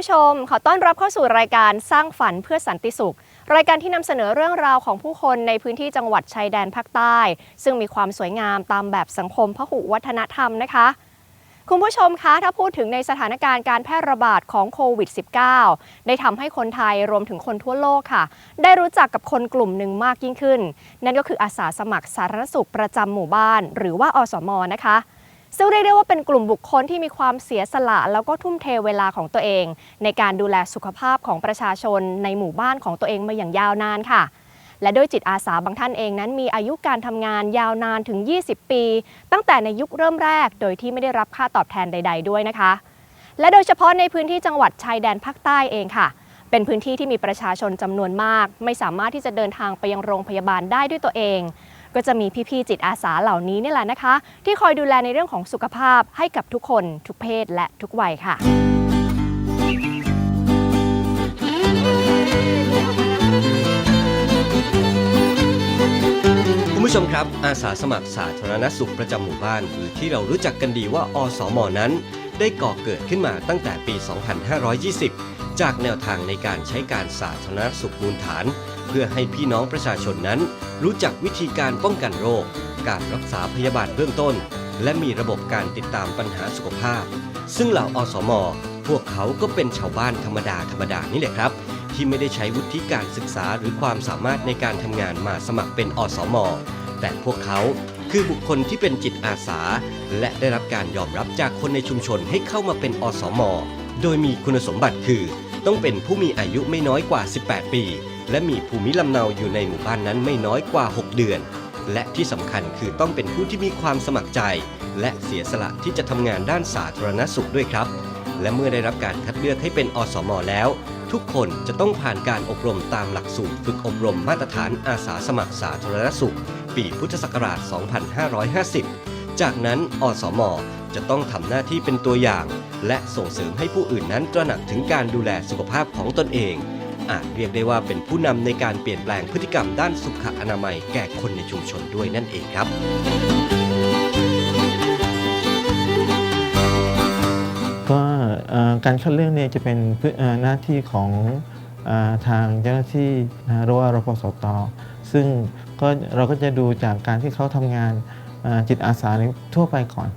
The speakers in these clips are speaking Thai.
ผู้ชม ขอต้อนรับเข้าสู่รายการสร้างฝันเพื่อสันติสุข รายการที่นำเสนอเรื่องราวของผู้คนในพื้นที่จังหวัดชายแดนภาคใต้ ซึ่งมีความสวยงามตามแบบสังคมพหุวัฒนธรรมนะคะคุณผู้ชมคะ ถ้าพูดถึงในสถานการณ์การแพร่ระบาดของโควิด -19 ได้ทำให้คนไทยรวมถึงคนทั่วโลกค่ะ ได้รู้จักกับคนกลุ่มหนึ่งมากยิ่งขึ้น นั่นก็คืออาสาสมัครสาธารณสุขประจำหมู่บ้าน หรือว่าอสมนะคะ ซึ่งเรียกได้ว่าเป็นกลุ่มบุคคลที่มีความเสียสละ แล้วก็ทุ่มเทเวลาของตัวเอง ในการดูแลสุขภาพของประชาชนในหมู่บ้านของตัวเองมาอย่างยาวนานค่ะ และด้วยจิตอาสาบางท่านเองนั้นมีอายุการทำงานยาวนานถึง 20 ปี ตั้งแต่ในยุคเริ่มแรก โดยที่ไม่ได้รับค่าตอบแทนใด ๆ ด้วยนะคะ และโดยเฉพาะในพื้นที่จังหวัดชายแดนภาคใต้เองค่ะเป็นพื้นที่ที่มีประชาชนจำนวนมาก ไม่สามารถที่จะเดินทางไปยังโรงพยาบาลได้ด้วยตัวเอง ก็จะมีพี่ๆจิตอาสาเหล่านี้นี่แหละนะคะ ที่คอยดูแลในเรื่องของสุขภาพให้กับทุกคนทุกเพศและทุกวัยค่ะคุณผู้ชมครับอาสาสมัครสาธารณสุขประจำหมู่บ้านหรือที่เรารู้จักกันดีว่าอสมนั้น ได้ก่อเกิดขึ้นมาตั้งแต่ปี 2520 จากแนวทางในการใช้การสาธารณสุขมูลฐาน เพื่อให้พี่น้องประชาชนนั้น รู้จักวิธีการป้องกันโรค การรักษาพยาบาลเบื้องต้น และมีระบบการติดตามปัญหาสุขภาพ ซึ่งเหล่าอสม พวกเขาก็เป็นชาวบ้านธรรมดาธรรมดานี่แหละครับ ที่ไม่ได้ใช้วุฒิการศึกษาหรือความสามารถในการทำงานมาสมัครเป็นอสม แต่พวกเขาคือบุคคลที่เป็นจิตอาสา และได้รับการยอมรับจากคนในชุมชนให้เข้ามาเป็นอสม โดยมีคุณสมบัติคือ ต้องเป็นผู้มีอายุไม่น้อยกว่า 18 ปี และมีภูมิลำเนาอยู่ในหมู่บ้านนั้นไม่น้อยกว่า 6 เดือน และที่สำคัญคือต้องเป็นผู้ที่มีความสมัครใจ และเสียสละที่จะทำงานด้านสาธารณสุขด้วยครับ และเมื่อได้รับการคัดเลือกให้เป็นอสมแล้ว ทุกคนจะต้องผ่านการอบรมตามหลักสูตรฝึกอบรมมาตรฐานอาสาสมัครสาธารณสุข ปีพุทธศักราช 2550 จากนั้นอสมจะต้องทำหน้าที่เป็นตัวอย่าง และส่งเสริมให้ผู้อื่นนั้นตระหนักถึงการดูแลสุขภาพของตนเอง อาจเรียกได้ว่าเป็นผู้นำในการเปลี่ยนแปลงพฤติกรรมด้านสุขอนามัยแก่คนในชุมชนด้วยนั่นเองครับก็การคัดเลือกเนี่ยจะเป็นหน้าที่ของทางเจ้าหน้าที่หรือว่ารพสตซึ่งก็เราก็จะดูจากการที่เขาทำงาน จิตอาสาในทั่วไปก่อน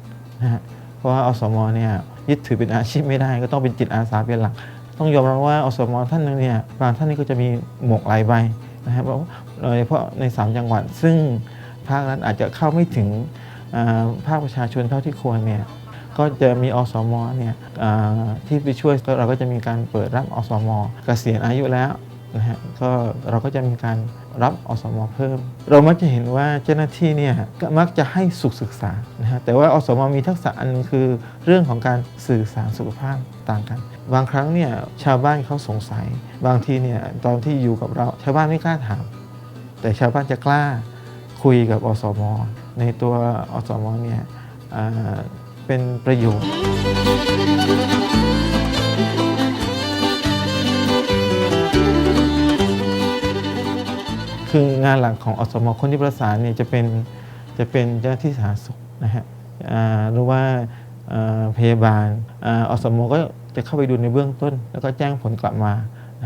นะฮะเพราะว่าอสมเนี่ยยึดถือเป็นอาชีพไม่ได้ ก็ต้องเป็นจิตอาสาเป็นหลัก ต้องยอมรับว่าอสมท่านหนึงเนี่ยบางท่านนี่ก็จะมีหมวกหลายใบนะครับเพราะโดยเฉพาะใน 3 จังหวัด ซึ่งภาครัฐอาจจะเข้าไม่ถึงภาคประชาชนเท่าที่ควรเนี่ยก็จะมีอสมเนี่ยที่ไปช่วยเราก็จะมีการเปิดรับอสมเกษียณอายุแล้วนะฮะก็เราก็จะมีการ รับอสมเพิ่ม เรามักจะเห็นว่าเจ้าหน้าที่เนี่ยก็มักจะให้สุขศึกษานะฮะแต่ว่าอสมมีทักษะอันนึงคือเรื่องของการสื่อสารสุขภาพต่างกัน บางครั้งเนี่ยชาวบ้านเขาสงสัย บางทีเนี่ยตอนที่อยู่กับเราชาวบ้านไม่กล้าถาม แต่ชาวบ้านจะกล้าคุยกับอสม ในตัวอสมเนี่ยเป็นประโยชน์ คืองานหลักของอสมคนที่ประสานเนี่ยจะเป็นจะเป็นเจ้าที่สาธารณสุขนะฮะหรือว่าอ่าพยาบาลออสมก็จะเข้าไปดูในเบื้องต้น แล้วก็แจ้งผลกลับมา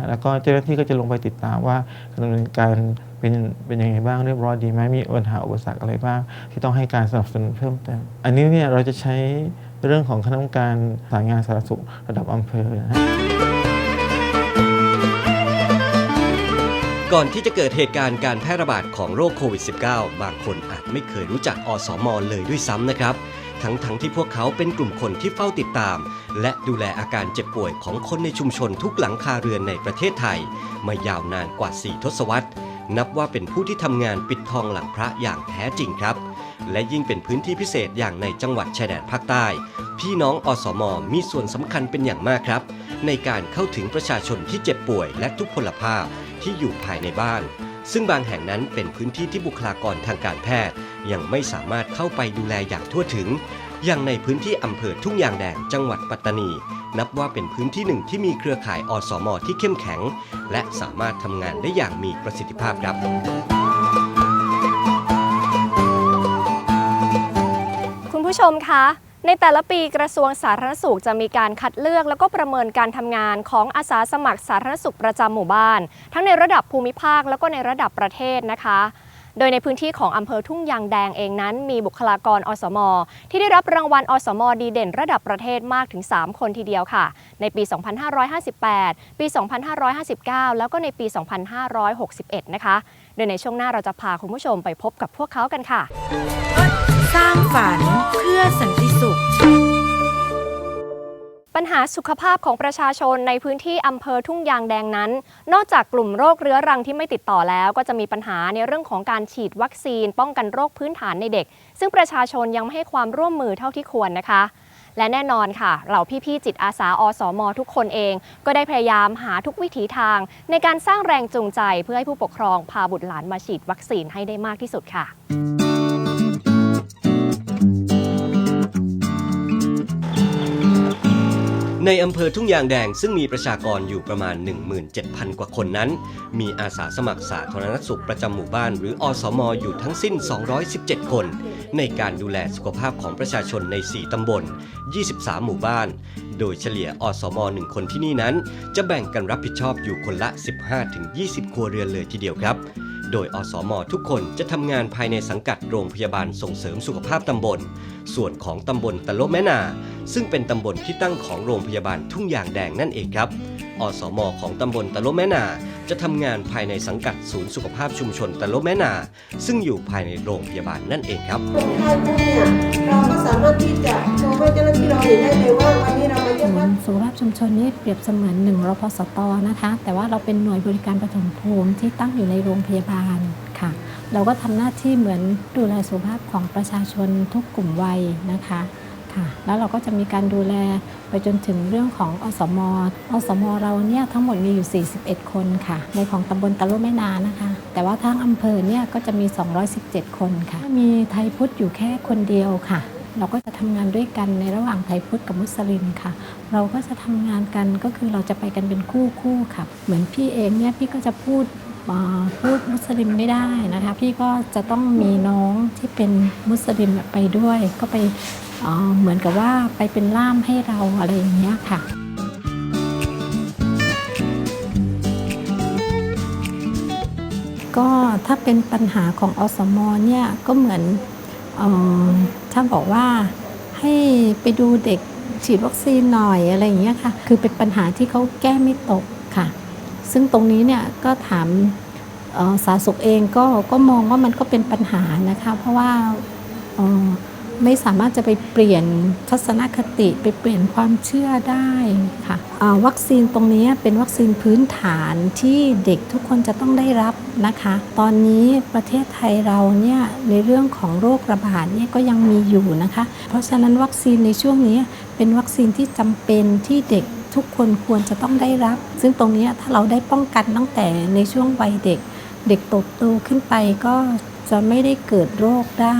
แล้วก็เจ้าหน้าที่ก็จะลงไปติดตามว่าดำเนินการเป็นเป็นยังไงบ้างเรียบร้อยดีไหมมีปัญหาอุปสรรคอะไรบ้าง ที่ต้องให้การสนับสนุนเพิ่มเติมอันนี้เนี่ยเราจะใช้เรื่องของคณะกรรมการสายงานสาธารณสุขระดับอำเภอนะฮะ ก่อนที่จะเกิดเหตุการณ์การแพร่ระบาดของโรคโควิด -19 บางคนอาจไม่เคยรู้จักอสมเลยด้วยซ้ำนะครับ ทั้งๆทที่พวกเขาเป็นกลุ่มคนที่เฝ้าติดตาม และดูแลอาการเจ็บป่วยของคนในชุมชนทุกหลังคาเรือนในประเทศไทย มายาวนานกว่า 4 ทศวรรษ นับว่าเป็นผู้ที่ทำงานปิดทองหลังพระอย่างแท้จริงครับ และยิ่งเป็นพื้นที่พิเศษอย่างในจังหวัดชายแดนภาคใต้ พี่น้องอสมมีส่วนสำคัญเป็นอย่างมากครับ ในการเข้าถึงประชาชนที่เจ็บป่วยและทุกพลภาพ ที่อยู่ภายในบ้าน ซึ่งบางแห่งนั้นเป็นพื้นที่ที่บุคลากรทางการแพทย์ ยังไม่สามารถเข้าไปดูแลอย่างทั่วถึง อย่างในพื้นที่อำเภอทุ่งยางแดงจังหวัดปัตตานี นับว่าเป็นพื้นที่หนึ่งที่มีเครือข่ายอสม ที่เข้มแข็ง และสามารถทำงานได้อย่างมีประสิทธิภาพครับคุณผู้ชมคะ ในแต่ละปีกระทรวงสาธารณสุขจะมีการคัดเลือก แล้วก็ประเมินการทำงานของอาสาสมัครสาธารณสุขประจำหมู่บ้าน ทั้งในระดับภูมิภาคแล้วก็ในระดับประเทศนะคะโดยในพื้นที่ของอำเภอทุ่งยางแดงเองนั้น มีบุคลากรอสม ที่ได้รับรางวัลอสม ดีเด่นระดับประเทศมากถึง 3 คนทีเดียวค่ะ ในปี 2558 ปี 2559 แล้วก็ในปี 2561 นะคะ โดยในช่วงหน้าเราจะพาคุณผู้ชมไปพบกับพวกเขากันค่ะ ร้างฝันเพื่อสันติสุข ปัญหาสุขภาพของประชาชนในพื้นที่อำเภอทุ่งยางแดงนั้น นอกจากกลุ่มโรคเรื้อรังที่ไม่ติดต่อแล้ว ก็จะมีปัญหาในเรื่องของการฉีดวัคซีน ป้องกันโรคพื้นฐานในเด็ก ซึ่งประชาชนยังไม่ให้ความร่วมมือเท่าที่ควรนะคะและแน่นอนค่ะ เหล่าพี่ๆจิตอาสาอสมทุกคนเอง ก็ได้พยายามหาทุกวิถีทาง ในการสร้างแรงจูงใจเพื่อให้ผู้ปกครองพาบุตรหลานมาฉีดวัคซีนให้ได้มากที่สุดค่ะ ในอำเภอทุ่งยางแดงซึ่งมีประชากรอยู่ประมาณ 17,000 กว่าคนนั้น มีอาสาสมัครสาธารณสุขประจำหมู่บ้าน หรืออสมอยู่ทั้งสิ้น 217 คน ในการดูแลสุขภาพของประชาชนใน 4 ตำบล 23 หมู่บ้าน โดยเฉลี่ยอสม1คนที่นี่นั้น จะแบ่งกันรับผิดชอบอยู่คนละ 15-20 ครัวเรือนเลยทีเดียวครับ โดยอสมทุกคนจะทำงานภายในสังกัดโรงพยาบาลส่งเสริมสุขภาพตำบล ส่วนของตำบลตะโลแม่นา ซึ่งเป็นตำบลที่ตั้งของโรงพยาบาลทุ่งยางแดงนั่นเองครับอสมของตำบลตะโลแม่นา จะทำงานภายในสังกัดศูนย์สุขภาพชุมชนตะโลแม่นา ซึ่งอยู่ภายในโรงพยาบาลนั่นเองครับคนไข้ปุ๊บเนี่ยเราก็สามารถที่จะโชว์ให้เจ้าหน้าที่เราเห็นได้เลยว่าวันนี้เรา ศูนย์สุขภาพชุมชนนี่เปรียบเสมือนหนึ่งรพสตนะคะ แต่ว่าเราเป็นหน่วยบริการปฐมภูมิที่ตั้งอยู่ในโรงพยาบาลค่ะ เราก็ทำหน้าที่เหมือนดูแลสุขภาพของประชาชนทุกกลุ่มวัยนะคะค่ะ แล้วเราก็จะมีการดูแลไปจนถึงเรื่องของอสมอสมเราเนี่ยทั้งหมดมีอยู่ 41 คนค่ะ ในของตำบลตะลุ่มแม่นานะคะ แต่ว่าทั้งอำเภอเนี่ยก็จะมี 217 คนค่ะ มีไทยพุทธอยู่แค่คนเดียวค่ะ เราก็จะทำงานด้วยกันในระหว่างไทยพุทธกับมุสลิมค่ะ เราก็จะทำงานกันก็คือเราจะไปกันเป็นคู่คู่ค่ะ เหมือนพี่เองเนี่ยพี่ก็จะพูดพูดมุสลิมไม่ได้นะคะ พี่ก็จะต้องมีน้องที่เป็นมุสลิมไปด้วย ก็ไปเหมือนกับว่าไปเป็นล่ามให้เราอะไรอย่างเงี้ยค่ะก็ถ้าเป็นปัญหาของอสมเนี่ยก็เหมือน เออถ้าบอกว่าให้ไปดูเด็กฉีดวัคซีนหน่อยอะไรอย่างเงี้ยค่ะ คือเป็นปัญหาที่เขาแก้ไม่ตกค่ะ ซึ่งตรงนี้เนี่ยก็ถามสาธารณสุขเองก็ก็มองว่ามันก็เป็นปัญหานะคะ เพราะว่า ไม่สามารถจะไปเปลี่ยนทัศนคติไปเปลี่ยนความเชื่อได้ค่ะวัคซีนตรงนี้เป็นวัคซีนพื้นฐานที่เด็กทุกคนจะต้องได้รับนะคะ ตอนนี้ประเทศไทยเราเนี่ยในเรื่องของโรคระบาดเนี่ยก็ยังมีอยู่นะคะ เพราะฉะนั้นวัคซีนในช่วงนี้เป็นวัคซีนที่จำเป็นที่เด็กทุกคนควรจะต้องได้รับ ซึ่งตรงนี้ถ้าเราได้ป้องกันตั้งแต่ในช่วงวัยเด็ก เด็กโตโตขึ้นไปก็ จะไม่ได้เกิดโรคได้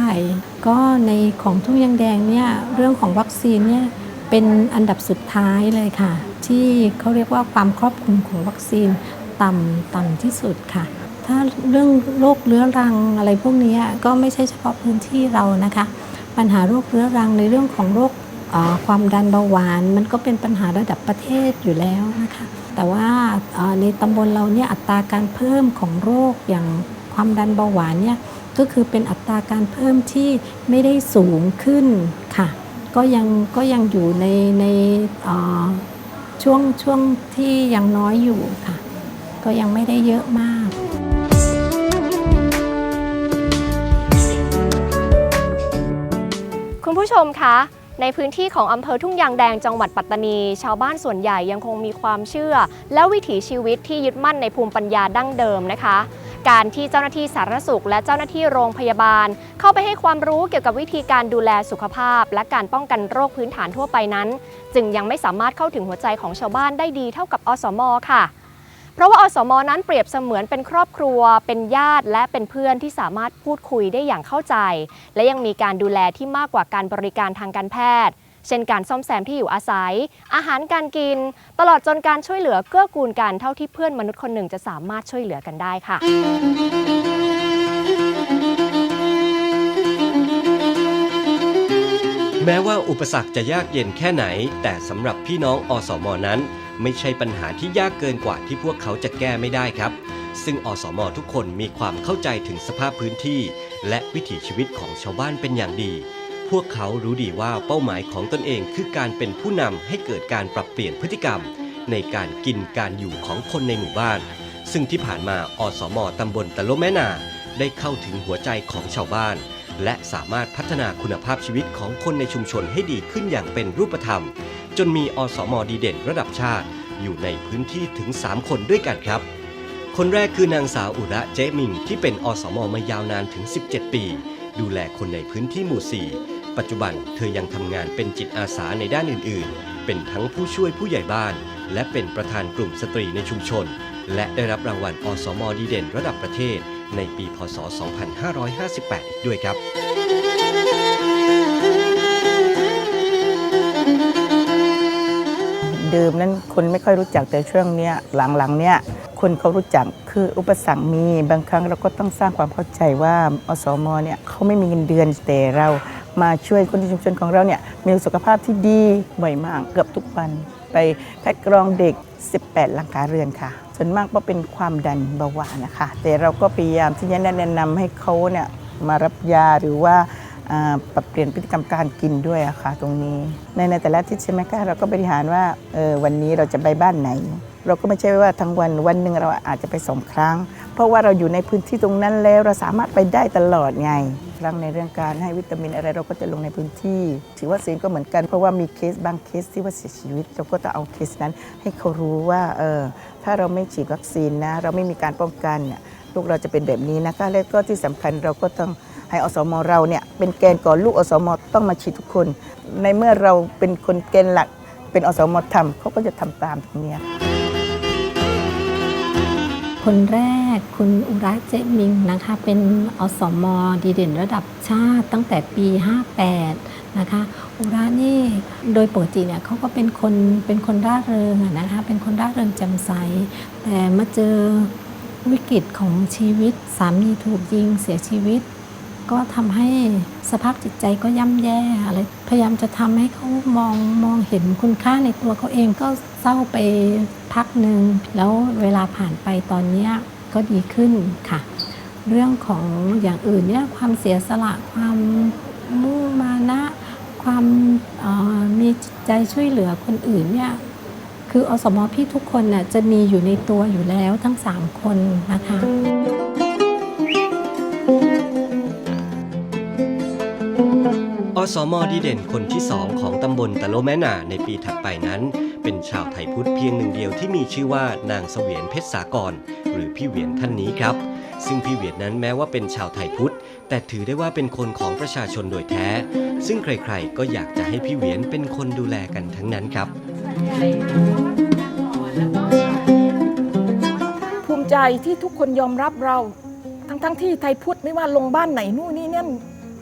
ก็ในของทุ่งยางแดงเนี่ยเรื่องของวัคซีนเนี่ยเป็นอันดับสุดท้ายเลยค่ะ ที่เขาเรียกว่าความครอบคลุมของวัคซีนต่ำต่ำที่สุดค่ะ ถ้าเรื่องโรคเรื้อรังอะไรพวกนี้ก็ไม่ใช่เฉพาะพื้นที่เรานะคะ ปัญหาโรคเรื้อรังในเรื่องของโรคความดันเบาหวาน มันก็เป็นปัญหาระดับประเทศอยู่แล้วนะคะ แต่ว่าในตำบลเราเนี่ยอัตราการเพิ่มของโรคอย่างความดันเบาหวานเนี่ย ก็คือเป็นอัตราการเพิ่มที่ไม่ได้สูงขึ้นค่ะ ก็ยังก็ยังอยู่ในในช่วงช่วงที่ยังน้อยอยู่ค่ะ ก็ยังไม่ได้เยอะมากคุณผู้ชมคะในพื้นที่ของอำเภอทุ่งยางแดงจังหวัดปัตตานี ชาวบ้านส่วนใหญ่ยังคงมีความเชื่อ และวิถีชีวิตที่ยึดมั่นในภูมิปัญญาดั้งเดิมนะคะ การที่เจ้าหน้าที่สาธารณสุข และเจ้าหน้าที่โรงพยาบาล เข้าไปให้ความรู้เกี่ยวกับวิธีการดูแลสุขภาพ และการป้องกันโรคพื้นฐานทั่วไปนั้น จึงยังไม่สามารถเข้าถึงหัวใจของชาวบ้านได้ดีเท่ากับอสมค่ะ เพราะว่าอสมนั้นเปรียบเสมือนเป็นครอบครัว เป็นญาติและเป็นเพื่อนที่สามารถพูดคุยได้อย่างเข้าใจ และยังมีการดูแลที่มากกว่าการบริการทางการแพทย์ เช่นการซ่อมแซมที่อยู่อาศัย อาหารการกิน ตลอดจนการช่วยเหลือเกื้อกูลกันเท่าที่เพื่อนมนุษย์คนหนึ่งจะสามารถช่วยเหลือกันได้ค่ะแม้ว่าอุปสรรคจะยากเย็นแค่ไหน แต่สำหรับพี่น้องอสมนั้น ไม่ใช่ปัญหาที่ยากเกินกว่าที่พวกเขาจะแก้ไม่ได้ครับ ซึ่งอสมทุกคนมีความเข้าใจถึงสภาพพื้นที่ และวิถีชีวิตของชาวบ้านเป็นอย่างดี พวกเขารู้ดีว่าเป้าหมายของตนเองคือการเป็นผู้นำให้เกิดการปรับเปลี่ยนพฤติกรรม ในการกินการอยู่ของคนในหมู่บ้าน ซึ่งที่ผ่านมาอสมตำบลตะโลแม่นา ได้เข้าถึงหัวใจของชาวบ้าน และสามารถพัฒนาคุณภาพชีวิตของคนในชุมชนให้ดีขึ้นอย่างเป็นรูปธรรม จนมีอสมดีเด่นระดับชาติ อยู่ในพื้นที่ถึง 3 คนด้วยกันครับ คนแรกคือนางสาวอุระเจมิงที่เป็นอสมมายาวนานถึง 17 ปี ดูแลคนในพื้นที่หมู่4 ปัจจุบันเธอยังทำงานเป็นจิตอาสาในด้านอื่น ๆ เป็นทั้งผู้ช่วยผู้ใหญ่บ้าน และเป็นประธานกลุ่มสตรีในชุมชน และได้รับรางวัลอสมดีเด่นระดับประเทศ ในปีพศ 2558 อีกด้วยครับเดิมนั้นคนไม่ค่อยรู้จักแต่ช่วงเนี้ยหลังๆเนี่ยคนเขารู้จักคืออุปสรรคมีบางครั้งเราก็ต้องสร้างความเข้าใจว่าอสมเนี่ยเขาไม่มีเงินเดือนแต่เรา มาช่วยคนในชุมชนของเราเนี่ยมีสุขภาพที่ดีบ่อยมากเกือบทุกวัน ไปคัดกรองเด็ก 18 หลังคาเรือนค่ะ ส่วนมากก็เป็นความดันเบาหวานนะคะ แต่เราก็พยายามที่จะแนะนำให้เขาเนี่ยมารับยาหรือว่าปรับเปลี่ยนพฤติกรรมการกินด้วยอะค่ะตรงนี้ ในในแต่ละอาทิศใช่ไหมคะเราก็บริหารว่าเออวันนี้เราจะไปบ้านไหน เราก็ไม่ใช่ว่าทั้งวันวันหนึ่งเราอาจจะไปสองครั้ง เพราะว่าเราอยู่ในพื้นที่ตรงนั้นแล้วเราสามารถไปได้ตลอดไง ครั้งในเรื่องการให้วิตามินอะไรเราก็จะลงในพื้นที่ ถือว่าซีนก็เหมือนกันเพราะว่ามีเคสบางเคสที่ว่าเสียชีวิต เราก็ต้องเอาเคสนั้นให้เขารู้ว่าเออถ้าเราไม่ฉีดวัคซีนนะ เราไม่มีการป้องกันเนี่ยลูกเราจะเป็นแบบนี้นะคะแล้วก็ที่สำคัญเราก็ต้องให้อสมเราเนี่ยเป็นแกนก่อนลูกอสมต้องมาฉีดทุกคน ในเมื่อเราเป็นคนแกนหลักเป็นอสมทำเขาก็จะทำตามตรงนี้ คนแรกคุณอุระเจมิงนะคะเป็นอสมดีเด่นระดับชาติตั้งแต่ปี 58 นะคะ อุระนี่โดยปกติเนี่ยเขาก็เป็นคนเป็นคนร่าเริงนะคะเป็นคนร่าเริงแจ่มใส แต่มาเจอวิกฤตของชีวิตสามีถูกยิงเสียชีวิต ก็ทำให้สภาพจิตใจก็ย่ำแย่อะไรพยายามจะทำให้เขามองมองเห็นคุณค่าในตัวเขาเองก็เศร้าไปพักหนึ่งแล้วเวลาผ่านไปตอนนี้ก็ดีขึ้นค่ะ เรื่องของอย่างอื่นเนี่ยความเสียสละความมุ่งมานะความออมีจิตใจช่วยเหลือคนอื่นเนี่ยคืออสมพี่ทุกคนน่ะจะมีอยู่ในตัวอยู่แล้วทั้ง 3 คนนะคะ สมดีเด่นคนที่2ของตำบลตะโลแมนาในปีถัดไปนั้น เป็นชาวไทยพุทธเพียงหนึ่งเดียวที่มีชื่อว่านางเสวียนเพชรสากร หรือพี่เหวียนท่านนี้ครับ ซึ่งพี่เหวียนนั้นแม้ว่าเป็นชาวไทยพุทธ แต่ถือได้ว่าเป็นคนของประชาชนโดยแท้ ซึ่งใครๆ ก็อยากจะให้พี่เหวียนเป็นคนดูแลกันทั้งนั้นครับภูมิใจที่ทุกคนยอมรับเรา ทั้งทั้งๆที่ไทยพุทธไม่ว่าลงบ้านไหนนู่นนี่เนี่ย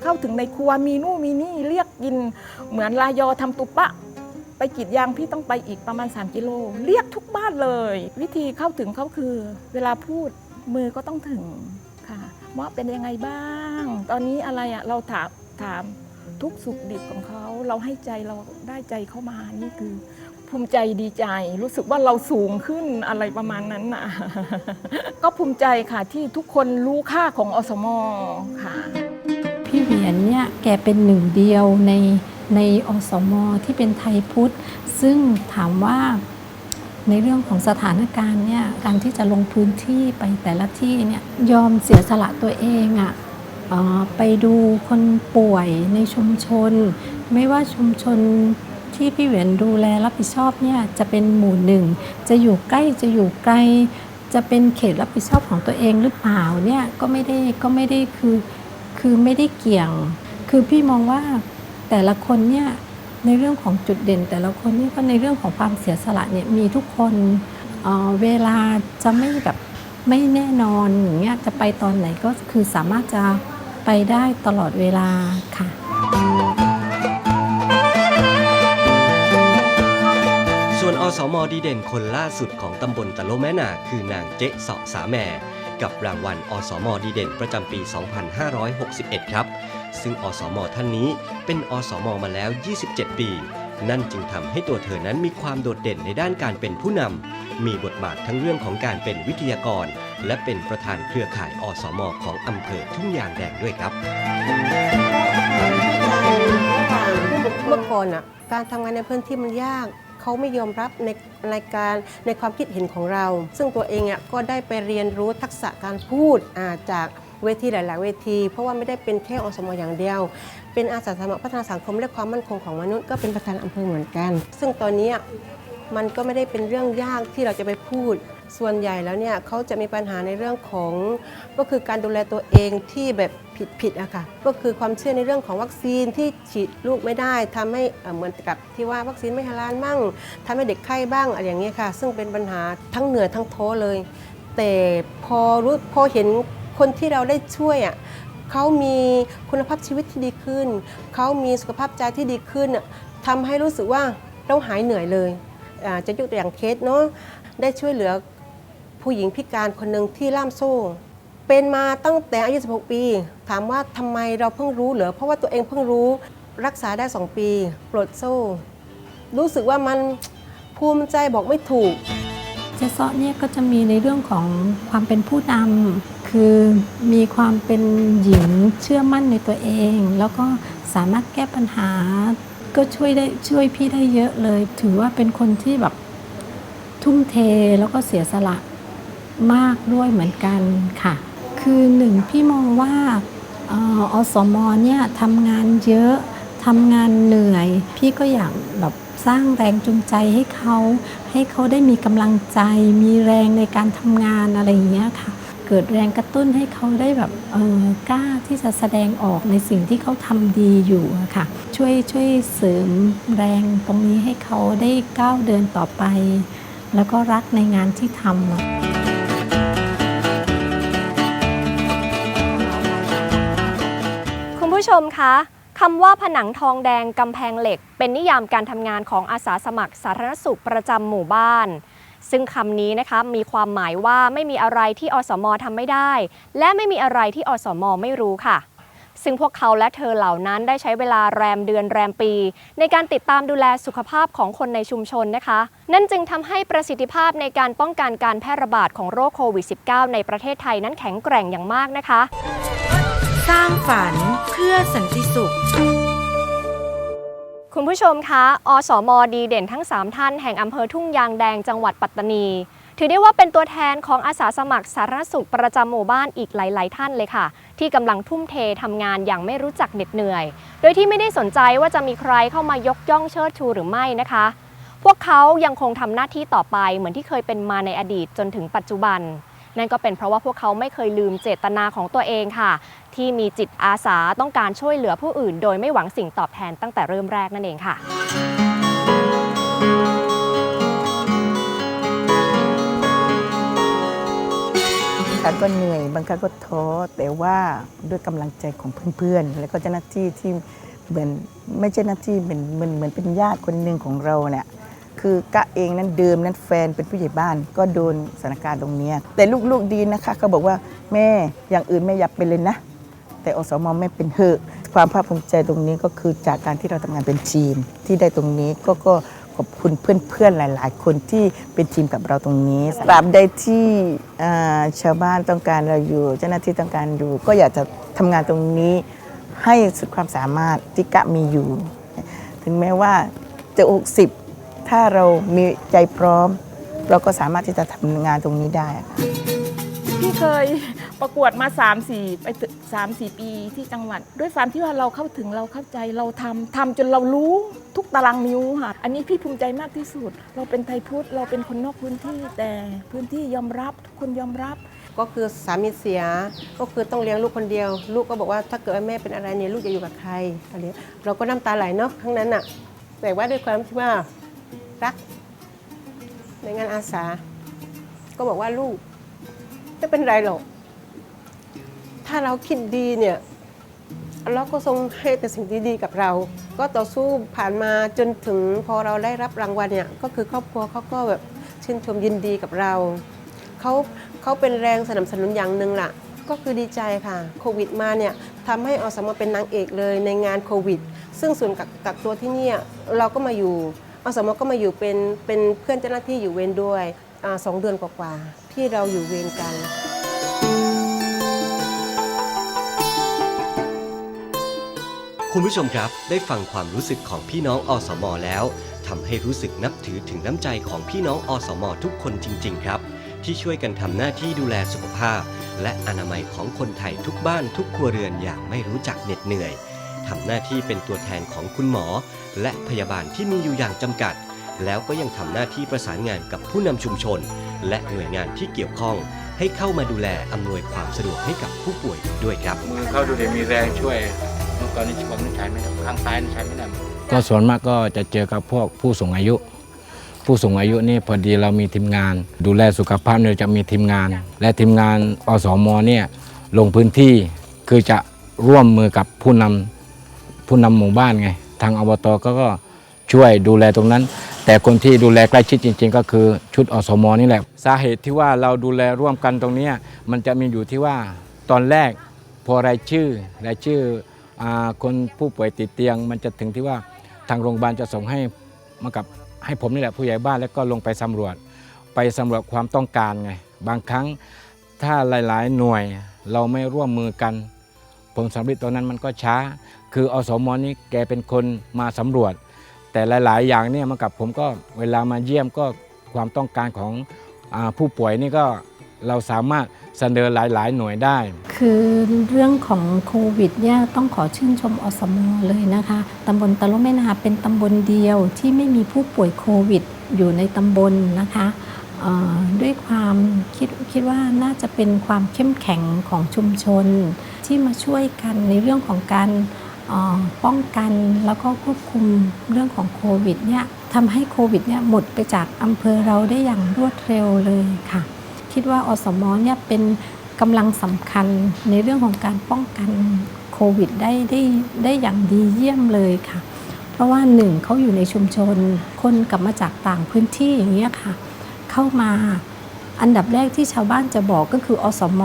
เข้าถึงในครัวมีนู่นมีนี่เรียกกิน เหมือนลายอทำตุปะ ไปกรีดยางพี่ต้องไปอีกประมาณ 3 กิโล เรียกทุกบ้านเลย วิธีเข้าถึงเขาคือ เวลาพูดมือก็ต้องถึงค่ะว่าเป็นยังไงบ้าง ตอนนี้อะไรอะเราถามถามทุกสุขดิบของเขาเราให้ใจเราได้ใจเข้ามานี่คือ ภูมิใจดีใจ รู้สึกว่าเราสูงขึ้นอะไรประมาณนั้นน่ะก็ภูมิใจค่ะที่ทุกคนรู้ค่าของอสมค่ะ เหวียนเนี่ยแกเป็นหนึ่งเดียวในในอสมที่เป็นไทยพุทธ ซึ่งถามว่าในเรื่องของสถานการณ์เนี่ยการที่จะลงพื้นที่ไปแต่ละที่เนี่ยยอมเสียสละตัวเองอะ่ะไปดูคนป่วยในชุมชน ไม่ว่าชุมชนที่พี่เหวียนดูแลรับผิดชอบเนี่ยจะเป็นหมู่หนึ่ง จะอยู่ใกล้จะอยู่ไกล จะเป็นเขตรับผิดชอบของตัวเองหรือเปล่าเนี่ยก็ไม่ได้ก็ไม่ได้คือ คือไม่ได้เกี่ยง คือพี่มองว่าแต่ละคนเนี่ยในเรื่องของจุดเด่น แต่ละคนนี่ก็ในเรื่องของความเสียสละเนี่ยมีทุกคนเเวลาจะไม่แบบไม่แน่นอนอย่างเงี้ยจะไปตอนไหนก็คือสามารถจะไปได้ตลอดเวลาค่ะส่วนอสมดีเด่นคนล่าสุดของตำบลตะโลแม่นาคือนางเจ๊เสาะสาแม่ กับรางวัลอสมดีเด่นประจำปี 2561 ครับ ซึ่งอสมท่านนี้เป็นอสมมาแล้ว 27 ปี นั่นจึงทำให้ตัวเธอนั้นมีความโดดเด่นในด้านการเป็นผู้นำมีบทบาททั้งเรื่องของการเป็นวิทยากร และเป็นประธานเครือข่ายอสมของอำเภอทุ่งยางแดงด้วยครับ เมื่อก่อนอะการทำงานในพื้นที่มันยาก เขาไม่ยอมรับในในการในความคิดเห็นของเรา ซึ่งตัวเองอะก็ได้ไปเรียนรู้ทักษะการพูดาจากเวทีหลาย ๆ เวที เพราะว่าไม่ได้เป็นแค่อสมอย่างเดียว เป็นอาสาสมัครพัฒนาสังคมและความมั่นคงของมนุษย์ก็เป็นประธานอำเภอเหมือนกัน ซึ่งตอนนี้มันก็ไม่ได้เป็นเรื่องยากที่เราจะไปพูด ส่วนใหญ่แล้วเนี่ยเขาจะมีปัญหาในเรื่องของก็คือการดูแลตัวเองที่แบบ ผิดๆอะค่ะก็คือความเชื่อในเรื่องของวัคซีนที่ฉีดลูกไม่ได้ทำให้เหมือนกับที่ว่าวัคซีนไม่ฮาลาลมั่งทำให้เด็กไข้บ้างอะไรอย่างเงี้ยค่ะ ซึ่งเป็นปัญหาทั้งเหนื่อยทั้งท้อเลย แต่พอรู้พอเห็นคนที่เราได้ช่วยอะเขามีคุณภาพชีวิตที่ดีขึ้น เขามีสุขภาพใจที่ดีขึ้นอะทำให้รู้สึกว่าเราหายเหนื่อยเลยจะยกตัวอย่างเคสเนาะได้ช่วยเหลือผู้หญิงพิการคนหนึ่งที่ล่ามโซ่ เป็นมาตั้งแต่อายุ 16 ปี ถามว่าทำไมเราเพิ่งรู้เหรอ เพราะว่าตัวเองเพิ่งรู้รักษาได้ 2 ปี ปลดโซ่ รู้สึกว่ามันภูมิใจบอกไม่ถูก เจสซาะเนี่ยก็จะมีในเรื่องของความเป็นผู้นำคือมีความเป็นหญิงเชื่อมั่นในตัวเอง แล้วก็สามารถแก้ปัญหา ก็ช่วยได้ช่วยพี่ได้เยอะเลย ถือว่าเป็นคนที่แบบทุ่มเทแล้วก็เสียสละมากด้วยเหมือนกันค่ะ คือหนึ่งพี่มองว่าเอ่ออสมเนี่ยทำงานเยอะทำงานเหนื่อย พี่ก็อยากแบบสร้างแรงจูงใจให้เขา ให้เขาได้มีกำลังใจ มีแรงในการทำงานอะไรอย่างเงี้ยค่ะ เกิดแรงกระตุ้นให้เขาได้แบบเออกล้าที่จะแสดงออกในสิ่งที่เขาทำดีอยู่ค่ะ ช่วยช่วยเสริมแรงตรงนี้ให้เขาได้ก้าวเดินต่อไป แล้วก็รักในงานที่ทำ ผู้ชมคะคำว่าผนังทองแดงกำแพงเหล็ก เป็นนิยามการทำงานของอาสาสมัครสาธารณสุขประจำหมู่บ้าน ซึ่งคำนี้นะคะมีความหมายว่าไม่มีอะไรที่อสมทำไม่ได้ และไม่มีอะไรที่อสมไม่รู้ค่ะ ซึ่งพวกเขาและเธอเหล่านั้นได้ใช้เวลาแรมเดือนแรมปี ในการติดตามดูแลสุขภาพของคนในชุมชนนะคะ นั่นจึงทำให้ประสิทธิภาพในการป้องกันการแพร่ระบาดของโรคโควิด -19 ในประเทศไทยนั้นแข็งแกร่งอย่างมากนะคะ สร้างฝันเพื่อสันติสุข คุณผู้ชมคะ อสมดีเด่นทั้ง 3 ท่านแห่งอำเภอทุ่งยางแดงจังหวัดปัตตานี ถือได้ว่าเป็นตัวแทนของอาสาสมัครสาธารณสุขประจำหมู่บ้านอีกหลาย ๆ ท่านเลยค่ะ ที่กำลังทุ่มเททำงานอย่างไม่รู้จักเหน็ดเหนื่อย โดยที่ไม่ได้สนใจว่าจะมีใครเข้ามายกย่องเชิดชูหรือไม่นะคะ พวกเขายังคงทำหน้าที่ต่อไปเหมือนที่เคยเป็นมาในอดีตจนถึงปัจจุบันนั่นก็เป็นเพราะว่าพวกเขาไม่เคยลืมเจตนาของตัวเองค่ะ ที่มีจิตอาสาต้องการช่วยเหลือผู้อื่น โดยไม่หวังสิ่งตอบแทนตั้งแต่เริ่มแรกนั่นเองค่ะบางครั้งก็เหนื่อยบางครั้งก็ท้อแต่ว่าด้วยกำลังใจของเพื่อนๆ แล้วก็เจ้าหน้าที่ที่เหมือนไม่ใช่หน้าที่เหมือนเหมือนเหมือนเป็นญาติคนหนึ่งของเราเนี่ยคือกะเองนั้นเดิมนั้นแฟนเป็นผู้ใหญ่บ้าน ก็โดนสถานการณ์ตรงนี้แต่ลูกๆดีนะคะเขาบอกว่าแม่อย่างอื่นแม่อย่าเป็นเลยนะ แต่อสมไม่เป็นเหอะความภาคภูมิใจตรงนี้ก็คือจากการที่เราทำงานเป็นทีม ที่ได้ตรงนี้ก็ก็ขอบคุณเพื่อนๆหลาย ๆ คนที่เป็นทีมกับเราตรงนี้ตราบใดที่ชาวบ้านต้องการเราอยู่ เจ้าหน้าที่ต้องการอยู่ ก็อยากจะทำงานตรงนี้ให้สุดความสามารถที่กะมีอยู่ ถึงแม้ว่าจะ60 ถ้าเรามีใจพร้อม เราก็สามารถที่จะทำงานตรงนี้ได้ พี่เคย ประกวดมา3 4ไปถึง3 4ปีที่จังหวัด ด้วยความที่ว่าเราเข้าถึงเราเข้าใจเราทำทำจนเรารู้ทุกตารางนิ้วค่ะ อันนี้พี่ภูมิใจมากที่สุด เราเป็นไทยพุทธเราเป็นคนนอกพื้นที่แต่พื้นที่ยอมรับทุกคนยอมรับ ก็คือสามีเสียก็คือต้องเลี้ยงลูกคนเดียว ลูกก็บอกว่าถ้าเกิดแม่เป็นอะไรเนี่ยลูกจะอยู่กับใครอะไรเราก็น้ำตาไหลเนาะครั้งนั้นอะแต่ว่าด้วยความที่ว่ารักในงานอาสา ก็บอกว่าลูกไม่เป็นไรหรอก ถ้าเราคิดดีเนี่ยเราก็ทรงให้แต่สิ่งดีๆกับเรา ก็ต่อสู้ผ่านมาจนถึงพอเราได้รับรางวัลเนี่ยก็คือครอบครัวเขาก็แบบชื่นชมยินดีกับเราเขาเขาเป็นแรงสนับสนุนอย่างหนึ่งล่ะ ก็คือดีใจค่ะโควิดมาเนี่ยทำให้อสมเป็นนางเอกเลยในงานโควิด ซึ่งส่วนกักกักตัวที่เนี่ยเราก็มาอยู่อสมก็มาอยู่เป็นเป็นเพื่อนเจ้าหน้าที่อยู่เวรด้วยอสองเดือนกว่าๆที่เราอยู่เวรกัน คุณผู้ชมครับ ได้ฟังความรู้สึกของพี่น้องอสมแล้วทำให้รู้สึกนับถือถึงน้ำใจของพี่น้องอสมทุกคนจริง ๆ ครับ ที่ช่วยกันทำหน้าที่ดูแลสุขภาพ และอนามัยของคนไทยทุกบ้านทุกครัวเรือนอย่างไม่รู้จักเหน็ดเหนื่อยทำหน้าที่เป็นตัวแทนของคุณหมอ และพยาบาลที่มีอยู่อย่างจำกัด แล้วก็ยังทำหน้าที่ประสานงานกับผู้นำชุมชน และหน่วยงานที่เกี่ยวข้อง ให้เข้ามาดูแลอำนวยความสะดวกให้กับผู้ป่วยอีกด้วยครับมือเข้าดูเดี๋ยวมีแรงช่วย เมื่อก่อนนี้ผมนี่ใช้ไม่ได้ข้างซ้ายนี่ใช้ไม่ได้ก็ส่วนมากก็จะเจอกับพวกผู้สูงอายุ ผู้สูงอายุนี่พอดีเรามีทีมงาน ดูแลสุขภาพเนี่ยจะมีทีมงาน และทีมงานอสมเนี่ยลงพื้นที่คือจะร่วมมือกับผู้นำผู้นำหมู่บ้านไง ทางอบตก็ก็ช่วยดูแลตรงนั้น แต่คนที่ดูแลใกล้ชิดจริง ๆ ก็คือชุดอสมนี่แหละ สาเหตุที่ว่าเราดูแลร่วมกันตรงนี้มันจะมีอยู่ที่ว่าตอนแรกพอรายชื่อรายชื่อ คนผู้ป่วยติดเตียง มันจะถึงที่ว่าทางโรงพยาบาลจะส่งให้มากับให้ผมนี่แหละผู้ใหญ่บ้านแล้วก็ลงไปสำรวจ ไปสำรวจความต้องการไงบางครั้งถ้าหลาย ๆ หน่วยเราไม่ร่วมมือกัน ผลสำเร็จตรงนั้นมันก็ช้า คืออสมนี่แกเป็นคนมาสำรวจ แต่หลาย ๆ อย่างเนี่ยมากับผมก็เวลามาเยี่ยมก็ความต้องการของอผู้ป่วยนี่ก็ เราสามารถเสนอหลาย ๆ หน่วยได้ คือเรื่องของโควิดเนี่ยต้องขอชื่นชมอสมเลยนะคะตำบลตะลุแม่นาเป็นตำบลเดียวที่ไม่มีผู้ป่วยโควิด อยู่ในตำบลนะคะด้วยความคิดคิดว่าน่าจะเป็นความเข้มแข็งของชุมชน ที่มาช่วยกันในเรื่องของการป้องกันแล้วก็ควบคุมเรื่องของโควิดเนี่ยทำให้โควิดเนี่ยหมดไปจากอำเภอเราได้อย่างรวดเร็วเลยค่ะ คิดว่าอสมเนี่ยเป็นกำลังสำคัญในเรื่องของการป้องกันโควิดได้ได้ได้อย่างดีเยี่ยมเลยค่ะ เพราะว่าหนึ่งเขาอยู่ในชุมชน คนกลับมาจากต่างพื้นที่อย่างเงี้ยค่ะ เข้ามาอันดับแรกที่ชาวบ้านจะบอกก็คืออสม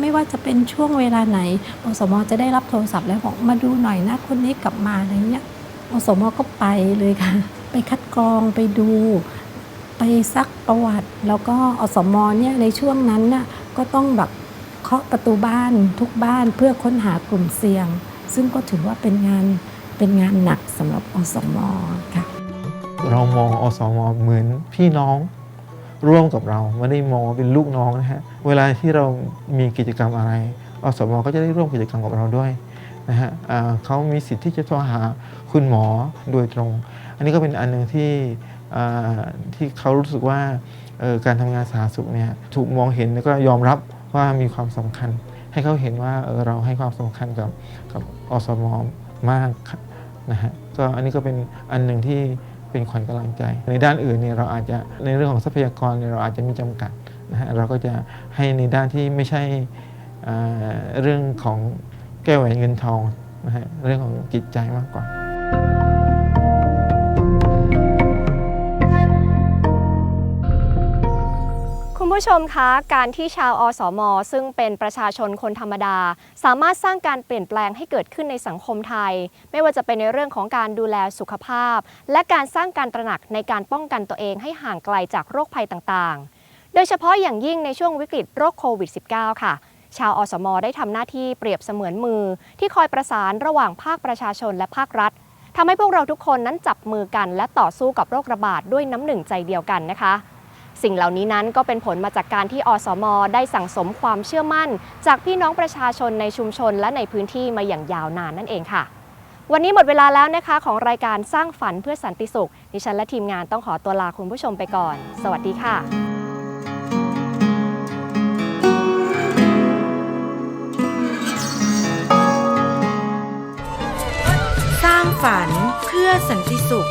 ไม่ว่าจะเป็นช่วงเวลาไหน อสม จะได้รับโทรศัพท์แล้วบอกมาดูหน่อยนะคนนี้กลับมาอะไรเงี้ย อสมก็ไปเลยค่ะ ไปคัดกรองไปดู ไปซักประวัติ แล้วก็อสมเนี่ยในช่วงนั้นน่ะก็ต้องแบบเคาะประตูบ้านทุกบ้านเพื่อค้นหากลุ่มเสี่ยง ซึ่งก็ถือว่าเป็นงานเป็นงานหนักสำหรับอสมค่ะเรามองอสมเหมือนพี่น้องร่วมกับเราไม่ได้มองเป็นลูกน้องนะฮะเวลาที่เรามีกิจกรรมอะไรอสมก็จะได้ร่วมกิจกรรมกับเราด้วยนะฮะเขามีสิทธิ์ที่จะโทรหาคุณหมอโดยตรง อันนี้ก็เป็นอันหนึ่งที่ ที่เขารู้สึกว่าการทำงานสาธารณสุขเนี่ยถูกมองเห็นแล้วก็ยอมรับว่ามีความสำคัญ ให้เขาเห็นว่าเเราให้ความสำคัญกับกับอสมมากนะฮะก็อันนี้ก็เป็นอันหนึ่งที่เป็นขวัญกำลังใจ ในด้านอื่นเนี่ยเราอาจจะในเรื่องของทรัพยากรเนี่ยเราอาจจะมีจำกัดนะฮะเราก็จะให้ในด้านที่ไม่ใช่เรื่องของแก้วแหวนเงินทองนะฮะเรื่องของจิตใจมากกว่า ผู้ชมคะการที่ชาวอสม ซึ่งเป็นประชาชนคนธรรมดา สามารถสร้างการเปลี่ยนแปลงให้เกิดขึ้นในสังคมไทย ไม่ว่าจะเป็นในเรื่องของการดูแลสุขภาพ และการสร้างการตระหนักในการป้องกันตัวเองให้ห่างไกลจากโรคภัยต่างๆ โดยเฉพาะอย่างยิ่งในช่วงวิกฤตโรคโควิด -19 ค่ะ ชาวอสม ได้ทำหน้าที่เปรียบเสมือนมือ ที่คอยประสานระหว่างภาคประชาชนและภาครัฐทำให้พวกเราทุกคนนั้นจับมือกัน และต่อสู้กับโรคระบาดด้วยน้ำหนึ่งใจเดียวกันนะคะ สิ่งเหล่านี้นั้นก็เป็นผลมาจากการที่อสม ได้สั่งสมความเชื่อมั่น จากพี่น้องประชาชนในชุมชนและในพื้นที่มาอย่างยาวนานนั่นเองค่ะ วันนี้หมดเวลาแล้วนะคะ ของรายการสร้างฝันเพื่อสันติสุข ดิฉันและทีมงานต้องขอตัวลาคุณผู้ชมไปก่อน สวัสดีค่ะสร้างฝันเพื่อสันติสุข